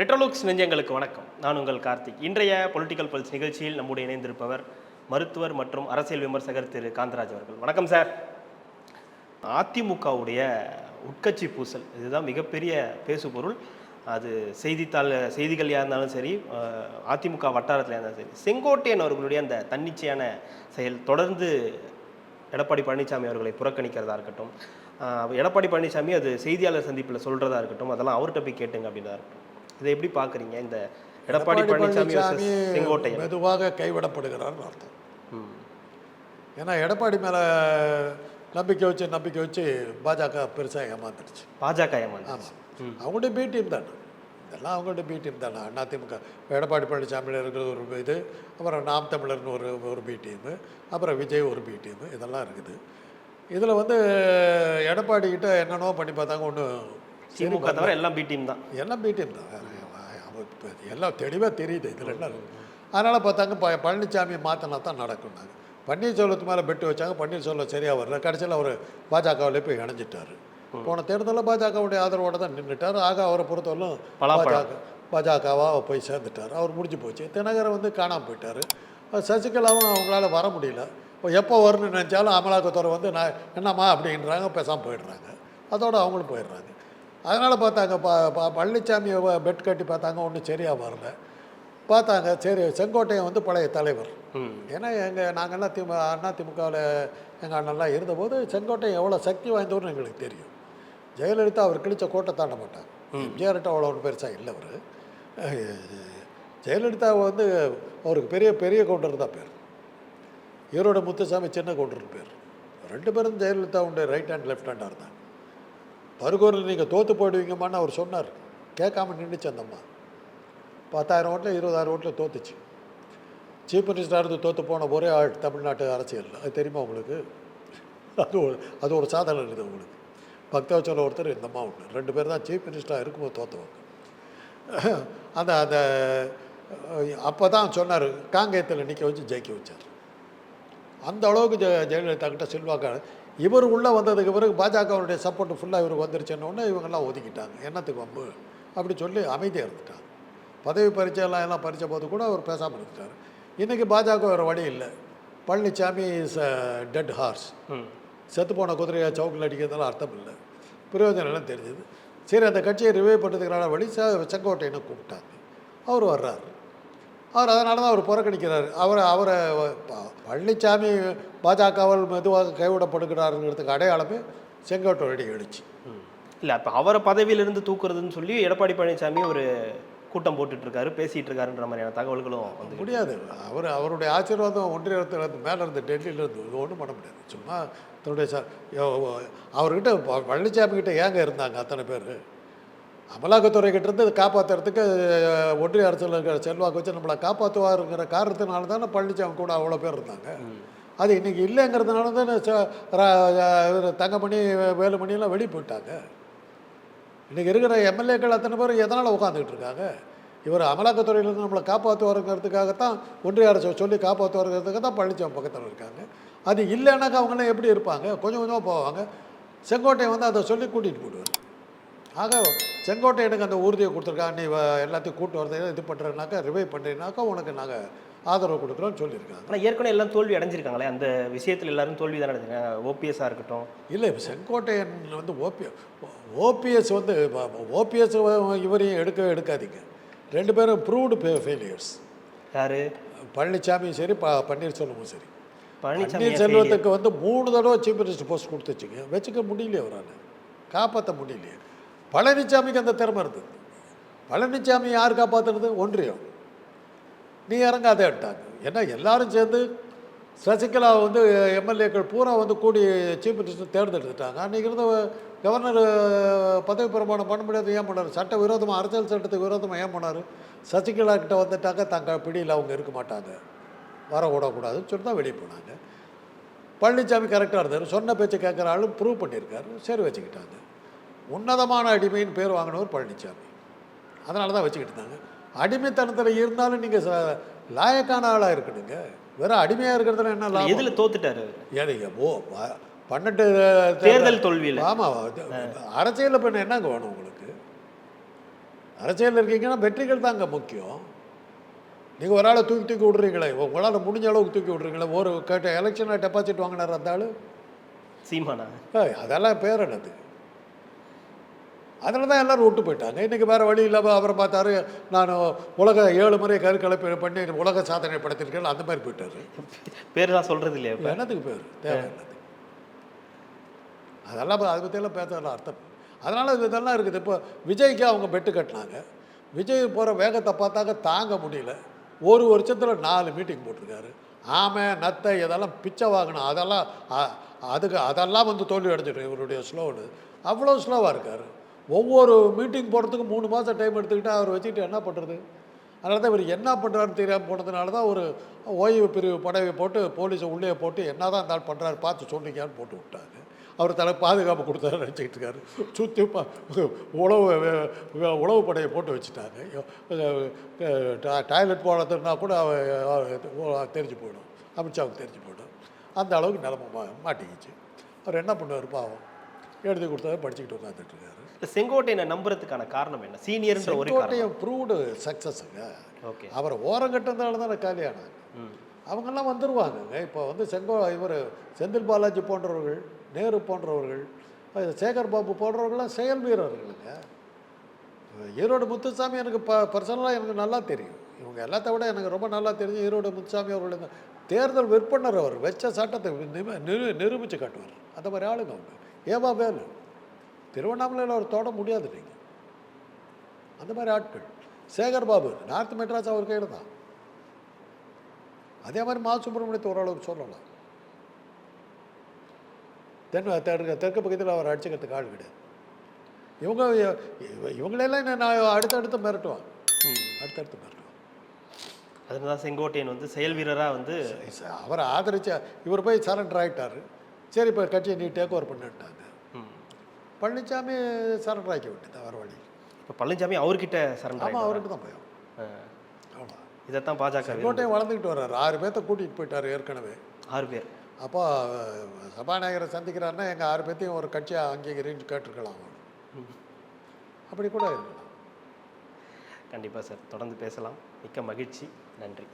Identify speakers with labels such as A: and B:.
A: ரெட்ரோலுக்ஸ் நெஞ்சங்களுக்கு வணக்கம். நான் உங்கள் கார்த்திக். இன்றைய பொலிட்டிக்கல் பல்ஸ் நிகழ்ச்சியில் நம்முடைய இணைந்திருப்பவர் மருத்துவர் மற்றும் அரசியல் விமர்சகர் திரு. காந்தராஜ் அவர்கள். வணக்கம் சார் அதிமுகவுடைய உட்கட்சி பூசல். இதுதான் மிகப்பெரிய பேசுபொருள். அது செய்தித்தாள் செய்திகளையாக இருந்தாலும் சரி அதிமுக வட்டாரத்தில் இருந்தாலும் சரி. செங்கோட்டையன் அவர்களுடைய அந்த தன்னிச்சையான செயல் தொடர்ந்து எடப்பாடி பழனிசாமி அவர்களை புறக்கணிக்கிறதா இருக்கட்டும் எடப்பாடி பழனிசாமி அது செய்தியாளர் சந்திப்பில் சொல்கிறதா இருக்கட்டும் அதெல்லாம் அவர்கிட்ட போய் கேட்டுங்க அப்படின்றதா இருக்கட்டும். இதை எப்படி பார்க்குறீங்க? இந்த எடப்பாடி பழனிசாமி செங்கோட்டையன்.
B: மெதுவாக கைவிடப்படுகிறார்னு அர்த்தம்.
A: ம்.
B: ஏன்னா எடப்பாடி மேலே நம்பிக்கை வச்சு நம்பிக்கை வச்சு பாஜக பெருசாக ஏமாந்துடுச்சு.
A: பாஜக ஏமாந்து
B: அவங்களுடைய பி டீம் தானே. இதெல்லாம் அவங்களுடைய பி டீம் தானே. அதிமுக எடப்பாடி பழனிசாமியில் இருக்கிறது ஒரு இது அப்புறம் நாம் தமிழர்னு ஒரு ஒரு பி டீமு அப்புறம் விஜய் ஒரு பி டீமு இதெல்லாம் இருக்குது. இதில் வந்து எடப்பாடி கிட்ட என்னென்னவோ பண்ணி பார்த்தாங்க. ஒன்றும்
A: திமுக தவிர எல்லாம் பி டீம் தான்.
B: எல்லாம் பி டீம் தான். எல்லாம் தெளிவாக தெரியுது. இதில் என்ன அதனால் பார்த்தாங்க ப பழனிசாமியை மாற்றினா தான் நடக்கும்னாங்க பன்னீர்செல்வத்து மேலே பெட்டு வச்சாங்க. பன்னீர்செல்வம் சரியாக வரல. கடைசியில் அவர் பாஜகவில் போய் இணைஞ்சிட்டாரு. போன தேர்தலில் பாஜகவுடைய ஆதரவோடு தான் நின்றுட்டார் ஆக அவரை பொறுத்தவரையிலும். பாஜக பாஜகவாக போய் சேர்ந்துட்டார். அவர் முடிஞ்சு போச்சு. தினகரன் வந்து காணாமல் போயிட்டார். சசிகலாவும் அவங்களால வர முடியல. இப்போ எப்போ வரணும்னு நினச்சாலும் அமலாக்கத்துறை வந்து நான் என்னம்மா அப்படின்றாங்க பேசாமல் போயிடுறாங்க. அதோட அவங்களும் போயிடுறாங்க. அதனால் பார்த்தாங்க ப ப- பழனிசாமியை பெட் கட்டி பார்த்தாங்க ஒன்றும் சரியாக வரல. பார்த்தாங்க சரி செங்கோட்டையன் வந்து பழைய தலைவர். ஏன்னா எங்கள் நாங்கள்லாம் திமு அண்ணா திமுகவில் எங்கள் அண்ணன்லாம் இருந்தபோது செங்கோட்டையன் எவ்வளோ சக்தி வாய்ந்தவர்னு எங்களுக்கு தெரியும். ஜெயலலிதா அவர் கிழிச்ச கோட்டை தாண்ட மாட்டாங்க எம்ஜிஆர்கிட்ட அவ்வளோ ஒரு பெருசாக இல்லை அவர். ஜெயலலிதா வந்து அவருக்கு பெரிய பெரிய கவுண்டர் தான் பேர். ஈரோட முத்துசாமி சின்ன கவுண்டர் பேர். ரெண்டு பேரும் ஜெயலலிதாவுடைய ரைட் ஹேண்ட் லெஃப்ட் ஹேண்டாக இருந்தாங்க. பருகூரில் நீங்கள் தோற்று போயிடுவீங்கம்மான்னு அவர் சொன்னார். கேட்காம நின்றுச்சு அந்த அம்மா. பத்தாயிரம் ஓட்டில் இருபதாயிரம் ஓட்டில் தோத்துச்சு. சீஃப் மினிஸ்டராக இருந்து தோற்று போன ஒரே ஆள் தமிழ்நாட்டு அரசியல் அது தெரியுமா உங்களுக்கு? அது ஒரு அது ஒரு சாதனை இருக்குது உங்களுக்கு. பக்தவச்சல ஒருத்தர் இந்த அம்மா ஒன்று ரெண்டு பேர் தான் சீஃப் மினிஸ்டராக இருக்கும்போது தோற்றுவாங்க அந்த அந்த அப்போ தான் சொன்னார் காங்கேயத்தில் நிற்க வச்சு ஜெயிக்க வச்சார். அந்த அளவுக்கு ஜெ ஜெயலலிதா கிட்ட செல்வாக்கான இவர் உள்ளே வந்ததுக்கு பிறகு பாஜகவுடைய சப்போர்ட் ஃபுல்லாக இவருக்கு வந்துருச்சுன்னொன்னே இவங்கெல்லாம் ஒதுக்கிட்டாங்க. என்னத்துக்கு வம்பு? அப்படி சொல்லி அமைதியாக இருந்துட்டாங்க. பதவி பரீட்சையெல்லாம் எல்லாம் பறிச்ச போது கூட அவர் பேசாமல் இருந்துட்டார். இன்றைக்கி பாஜக வேறு வழி இல்லை. பழனிசாமி இஸ் டெட் ஹார்ஸ்
A: ம்.
B: செத்துப்போன குதிரையை சவுக்கில் அடிக்கிறதுலாம் அர்த்தம் இல்லை. பிரயோஜனம் எல்லாம் தெரிஞ்சது. சரி அந்த கட்சியை ரிவைவ் பண்ணுறதுக்கான வழி ச செங்கோட்டையனை கூப்பிட்டாங்க. அவர் வர்றாரு. அவர் அதனால தான் அவர் புறக்கணிக்கிறார். அவரை அவரை பழனிசாமி பாஜகவால் மெதுவாக கைவிடப்படுகிறாருங்கிறதுக்கு அடையாளமே செங்கோட்டை அடி எழுச்சி.
A: இல்ல அப்ப அவரை பதவியிலிருந்து தூக்குறதுன்னு சொல்லி எடப்பாடி பழனிசாமி ஒரு கூட்டம் போட்டுட்டு இருக்காரு பேசிட்டு இருக்காருன்ற மாதிரியான தகவல்களும் வந்து
B: முடியாது. அவர் அவருடைய ஆசீர்வாதம் ஒன்றியத்திலிருந்து மேலே இருந்து டெல்லியிலேருந்து இது ஒன்றும் பண்ண முடியாது. சும்மா தன்னுடைய ச யோ- அவர்கிட்ட பழனிசாமி கிட்ட ஏங்க இருந்தாங்க அத்தனை பேர்? அமலாக்கத்துறை கிட்டேருந்து காப்பாற்றுறதுக்கு ஒன்றிய அரசில் இருக்கிற செல்வாக்கு வச்சு நம்மளை காப்பாற்றுவாருங்கிற காரணத்தினால தானே பழனிசாமி கூட அவ்வளோ பேர் இருந்தாங்க. அது இன்றைக்கி இல்லைங்கிறதுனால தானே ச- ரா- தங்கமணி வேலுமணியெல்லாம் வெளியே போயிட்டாங்க இன்றைக்கி இருக்கிற எம்எல்ஏக்கள் அத்தனை பேர் எதனால் உட்காந்துக்கிட்டு இருக்காங்க? இவர் அமலாக்கத்துறையிலேருந்து நம்மளை காப்பாற்றுவாருங்கிறதுக்காகத்தான் ஒன்றிய அரசை சொல்லி காப்பாற்றுவாருங்கிறதுக்காக தான் பழனிசாமி பக்கத்தில் இருக்காங்க. அது இல்லைன்னாக்கா அவங்களாம் எப்படி இருப்பாங்க? கொஞ்சம் கொஞ்சமாக போவாங்க. செங்கோட்டையை வந்து அதை சொல்லி கூட்டிகிட்டு போயிடுவார். ஆக செங்கோட்டையனுக்கு அந்த உறுதியை கொடுத்துருக்காங்க நீ எல்லாத்தையும் கூட்டு வரதை இது பண்ணுறேனாக்கா ரிவைவ் பண்ணுறீனாக்கா உனக்கு நாங்கள் ஆதரவு கொடுக்குறோன்னு சொல்லியிருக்காங்க.
A: ஆனா ஏற்கனவே எல்லாம் தோல்வி அடைஞ்சிருக்காங்களே அந்த விஷயத்துல எல்லாரும் தோல்வி தான் அடைஞ்சிருக்காங்க? ஓபிஎஸ்ஸாக இருக்கட்டும்.
B: இல்லை இப்போ செங்கோட்டையன் வந்து ஓபிஎஸ் ஓபிஎஸ் வந்து ஓபிஎஸ் இவரையும் எடுக்கவே எடுக்காதீங்க. ரெண்டு பேரும் ப்ரூவ்டு ஃபெயிலியர்ஸ்
A: யாரு?
B: பழனிசாமியும் சரி ப பன்னீர்செல்வமும் சரி. பன்னீர்செல்வத்துக்கு வந்து மூணு தடவை சீஃப் மினிஸ்டர் போஸ்ட் கொடுத்துச்சுங்க. வச்சுக்க முடியலையே அவரால். காப்பாற்ற முடியலையே. பழனிசாமிக்கு அந்த திறமை இருந்தது பழனிசாமி யார் காப்பாற்றுறது ஒன்றியம். நீ இறங்காதேன்ட்டாங்க ஏன்னா எல்லாரும் சேர்ந்து சசிகலா வந்து எம்எல்ஏக்கள் பூரா வந்து கூடி சீஃப் மினிஸ்டர் தேர்ந்தெடுத்துட்டாங்க. அன்றைக்கி இருந்த கவர்னர் பதவி பிரமாணம் பண்ண முடியாது ஏன் பண்ணார்? சட்ட விரோதமாக அரசியல் சட்டத்துக்கு விரோதமாக ஏன் பண்ணார்? சசிகலா கிட்ட வந்துட்டாங்க தங்கள் பிடியில் அவங்க இருக்க மாட்டாங்க. வர விடக்கூடாதுன்னு சொல்லி தான் வெளியே போனாங்க. பழனிசாமி கரெக்டாக இருந்தார். சொன்ன பேச்சு கேட்குற ஆளும் ப்ரூவ் பண்ணியிருக்காரு. சரி வச்சுக்கிட்டாங்க. உன்னதமான அடிமைன்னு பேர் வாங்கினவர் பழனிசாமி அதனால தான் வச்சுக்கிட்டு இருந்தாங்க. அடிமைத்தனத்தில் இருந்தாலும் நீங்கள் லாயக்கான ஆளாக இருக்கணுங்க. வெறும் அடிமையாக இருக்கிறதுல என்ன லாபம்?
A: எதுல தோத்துட்டாரு?
B: ஏனுங்க ஓ பன்னெண்டு
A: தேர்தல் தோல்வியில.
B: ஆமாம் அரசியலில் பண்ண என்னங்க வேணும் உங்களுக்கு? அரசியல் இருக்கீங்கன்னா வெற்றிகள் தாங்க முக்கியம். நீங்கள் ஒரு ஆளை தூக்கி தூக்கி விட்றீங்களே உங்களால் முடிஞ்ச அளவுக்கு தூக்கி விட்றீங்களே ஒரு கேட்ட எலெக்ஷனில் டெபாசிட் வாங்கினார் அந்த ஆள்?
A: சீமானா?
B: அதெல்லாம் பேர் என்னது? அதில் தான் எல்லாரும் விட்டு போயிட்டாங்க. இன்றைக்கி வேறு வழி இல்லாமல் அவரை பார்த்தாரு. நான் உலக ஏழு முறை கருக்கலைப்பு பண்ணி உலக சாதனை படுத்திருக்கேன் அந்த மாதிரி போயிட்டாரு.
A: பேர்லாம் சொல்றது இல்லையா இப்ப?
B: என்னத்துக்கு பேர்? தேவை என்னது அதெல்லாம் அதை பற்றியெல்லாம் பேசலாம் அர்த்தம் அதனால் இதெல்லாம் இருக்குது. இப்போ விஜய்க்கு அவங்க பெட்டு கட்டினாங்க. விஜய் போகிற வேகத்தை பார்த்தாக்க தாங்க முடியல. ஒரு வருஷத்தில் நாலு மீட்டிங் போட்டிருக்காரு. ஆமை நத்தை இதெல்லாம் பிச்சை வாங்கணும் அதெல்லாம் அதுக்கு அதெல்லாம் வந்து தோல்வி அடைஞ்சிடும் இவருடைய ஸ்லோன்னு. அவ்வளோ ஸ்லோவாக இருக்கார். ஒவ்வொரு மீட்டிங் போகிறதுக்கு மூணு மாதம் டைம் எடுத்துக்கிட்டால் அவர் வச்சுக்கிட்டு என்ன பண்ணுறது அதனால தான் இவர் என்ன பண்ணுறாருன்னு தெரியாமல் போனதுனால தான் ஒரு ஓய்வு பிரிவு படவை போட்டு போலீஸை உள்ளே போட்டு என்ன தான் இந்த பண்ணுறாரு பார்த்து சொன்னீங்கன்னு போட்டு விட்டாங்க அவர் தலை பாதுகாப்பு கொடுத்தாரு நினச்சிக்கிட்டு இருக்காரு. சுற்றி பா உழவு உழவு படையை போட்டு வச்சுட்டாங்க டாய்லெட் போனதுன்னா கூட தெரிஞ்சு போயிடும். அமித்ஷாவுக்கு தெரிஞ்சு போயிடும். அந்த அளவுக்கு நிலமை மா மாட்டிக்கிச்சு. அவர் என்ன பண்ணுவார் பாவம். எழுதி கொடுத்தாரு படிச்சுக்கிட்டு உட்காந்துட்டு இருக்காரு.
A: இல்ல செங்கோட்டையனை நம்புறதுக்கான காரணம் என்ன? சீனியர்ன்ற ஒரு காரணம்.
B: ப்ரூவ்டு சக்ஸஸுங்க
A: ஓகே.
B: அவரை ஓரம் கட்டுறதுனால தானே காலியானாங்க
A: ம்.
B: அவங்கெல்லாம் வந்துருவாங்கங்க இப்போ வந்து செங்கோ இவர் செந்தில் பாலாஜி போன்றவர்கள் நேரு போன்றவர்கள் சேகர் பாபு போன்றவர்கள்லாம் செயல் வீரர்களுங்க. ஈரோடு முத்துசாமி எனக்கு ப பர்சனலாக எனக்கு நல்லா தெரியும். இவங்க எல்லாத்த விட எனக்கு ரொம்ப நல்லா தெரிஞ்சு ஈரோடு முத்துசாமி அவர்கள் இந்த தேர்தல் விற்பனர் அவர் வச்ச சட்டத்தை நிரூபித்து காட்டுவார். அந்த மாதிரி ஆளுங்க அவங்க. ஏவா வேலு? திருவண்ணாமலையில் அவர் தொட முடியாது நீங்கள் அந்த மாதிரி ஆட்கள். சேகர் பாபு நார்த் மெட்ராஸ் அவர் கையில் தான். அதே மாதிரி மா சுப்பிரமணியத்தை ஓரளவுக்கு சொல்லலாம் தென் தெற்கு தெற்கு பக்கத்தில் அவர் அடிச்சுக்கிறதுக்கு ஆள் கிடையாது. இவங்க இவ- இவங்களெல்லாம் என்ன நான் அடுத்தடுத்து மிரட்டுவாங்க
A: ம்.
B: அடுத்தடுத்து மிரட்டுவாங்க
A: அதனால தான் செங்கோட்டையன் வந்து செயல் வீரரா வந்து
B: அவரை ஆதரிச்ச இவர் போய் சரண்டர் ஆகிட்டாரு சரி இப்போ கட்சியை நீ டேக் ஓவர் பண்ணிட்டாங்க பழனிசாமி சரண்டர் ஆக்கி விட்டுதான் வர வழி
A: இப்போ பழனிசாமி அவர்கிட்ட சரண்டர்
B: ஆமாம் அவருக்கு தான் பயம். அவ்வளோ
A: இதைத்தான் பாஜக.
B: செங்கோட்டையும் வளர்ந்துக்கிட்டு வர்றாரு. ஆறு பேர்த்த கூட்டிகிட்டு போயிட்டார் ஏற்கனவே.
A: ஆறு பேர்.
B: அப்போ சபாநாயகரை சந்திக்கிறாருன்னா எங்கள் ஆறு பேர்த்தையும் ஒரு கட்சியாக அங்கீகரின்னு கேட்டிருக்கலாம் அப்படி கூட இருக்கலாம்.
A: கண்டிப்பாக சார். தொடர்ந்து பேசலாம். மிக்க மகிழ்ச்சி. நன்றி.